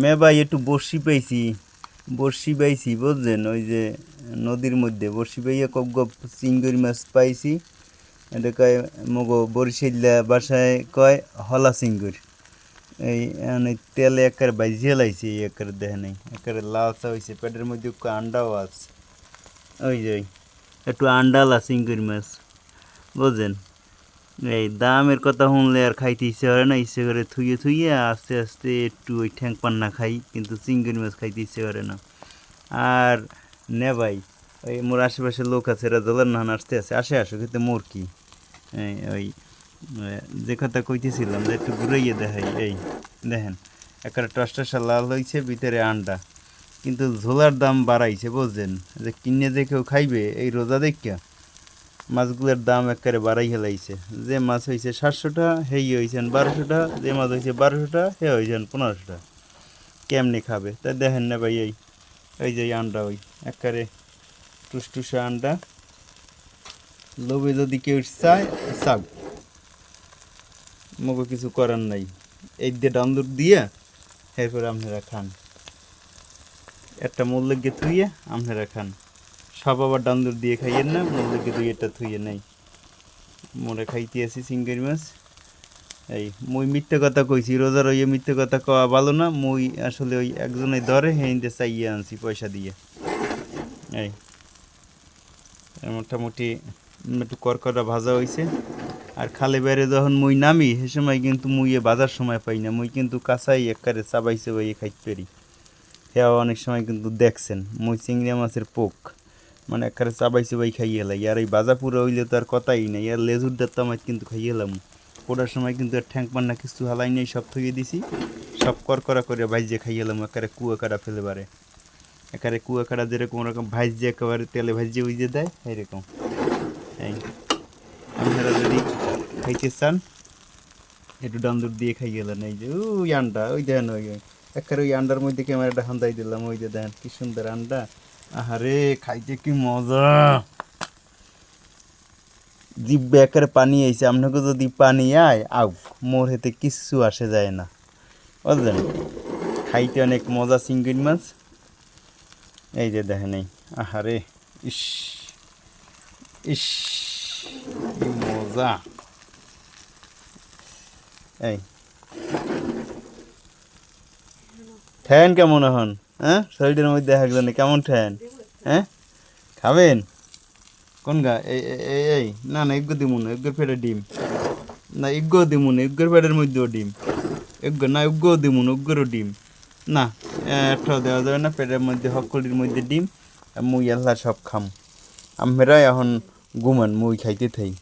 মে ভাই একটু বড়শি পাইছি বড়শি পাইছি বুঝছেন ওই যে নদীর মধ্যে বড়শি পাইয়া গপ চিংড়ি মাছ পাইছি। এটা কয়, মগো বরিশাল্লা বাসায় কয়, হলা চিংড়ি এই মানে তেলে একেবারে বাজিয়ে লাইছে, এই একেবারে দেখে নাই। একেবারে লালচা হয়েছে পেটের মধ্যে আন্ডাও আছে। ওই যে, একটু আন্ডালা চিংড়ি মাছ বুঝছেন এই দামের কথা শুনলে আর খাইতে ইচ্ছে করে না, ইচ্ছে করে থুইয়ে থুইয়ে আস্তে আস্তে একটু ওই ঠ্যাং পান্না খাই, কিন্তু চিংড়ি মাছ খাইতে ইচ্ছে করে না। আর নে ভাই, ওই মোর আশেপাশে লোক আছে, এরা জলের নাহান আসতে আছে, আসে আসো কিন্তু মোর কি? ওই যে কথা কইতেছিলাম যে একটু ঘুরাইয়ে দেখাই, এই, দেখেন একটা টসটসা লাল হয়েছে ভিতরে আন্ডা। কিন্তু ঝোলার দাম বাড়াইছে, বুঝছেন? যে কিনে যে কেউ খাইবে, এই রোজা দেখিয়া মাছগুলোর দাম একেবারে বাড়াই হেলাইছে যে মাছ হয়েছে সাতশোটা, হেই হয়েছেন বারোশোটা, যে মাছ হয়েছে বারোশোটা, হে হয়েছেন পনেরোশোটা। কেমনি খাবে? তা দেখেন না ভাই, এই ওই যে আন্ডা ওই, একেবারে টুসটুসা আন্ডা। লোভে যদি কেউ চায়, চাক। মগো কিছু করার নাই। এই দিয়ে ডান্দুর দিয়ে এরপরে আপনারা খান। একটা মূল্যকে থুইয়ে আপনারা খান। সব আবার ডান্দুর দিয়ে খাইয়েন না মূল্যকে দুই একটা থুইয়ে নেই। মোরে খাইতে আছি চিংড়ি মাছ। এই, মুই মিথ্যে কথা কইছি, রোজার ওই মিথ্যে কথা কওয়া ভালো না, মুই আসলে ওই একজনে ধরে হেঁদে চাইয়ে আনছি পয়সা দিয়ে। এই মোটামুটি একটু করকরা ভাজা হয়েছে আর খালে বেড়ে যখন মুই নামি, সে সময় কিন্তু মুইয়ে বাজার সময় পাই না, মুই কিন্তু কাঁচাই একবারে চাবাইছে চাবাইয়ে খাইতে পারি। হ্যাঁ অনেক সময় কিন্তু দেখছেন, মুই চিংড়ি মাছের পোক। মানে একবারে চাবাই চাবাই খাইয়ে এলাই। আর এই বাজা পুরো হইলে তো আর কথাই নাই, আর লেজুর দাঁত আমার কিন্তু খাইয়ে এলাম। পোড়ার সময় কিন্তু আর ঠ্যাং পান্না কিছু হালাই নেই, সব থইয়ে দিছি। সব করকরা করে ভাইজে খাইয়ে এলাম, একেবারে কুয়া কাটা ফেলে পারে একেবারে কুয়া কাটা যেরকম ওরকম ভাইজে একেবারে তেলে ভাইজে উইজে দেয়, এইরকম। এই, আপনারা যদি খাইতে চান, একটু ডান্দুর দিয়ে খাই গেলেন এই যে ওই আন্ডা, ওই দেখেন ওই। একেবারে ওই আন্ডার মধ্যে ক্যামেরাটা হান্দাই দিলাম, ওই যে দেখেন কি সুন্দর আন্ডা। আহারে খাইতে কি মজা। জিব্বে একেবারে পানি আইছে আপনাকে যদি পানি আয় আউ মোর হেতে কিচ্ছু আসে যায় না। বুঝলেন? খাইতে অনেক মজা চিংড়ি মাছ। এই যে দেখেন এই আহারে ইস ইস কি মজা। এই। ঠ্যান কেমন এখন? হ্যাঁ? শরীরের মধ্যে গেল কেমন ঠেন হ্যাঁ? খাবেন? কোন গা? এই, এই- এই না না এগ্গো দিমুন এগ্গোর পেটে ডিম। না এগ্গো দিমুন এগ্গোর পেটের মধ্যেও ডিম। এগ্গো না এগ্গো দিমুন এগ্গোরও ডিম। না একটাও দেওয়া যাবে না, পেটের মধ্যে হকলির মধ্যে ডিম মুই আল্লাহ সব খাম। আমরা এখন ঘুমান, মুই খাইতে থাই।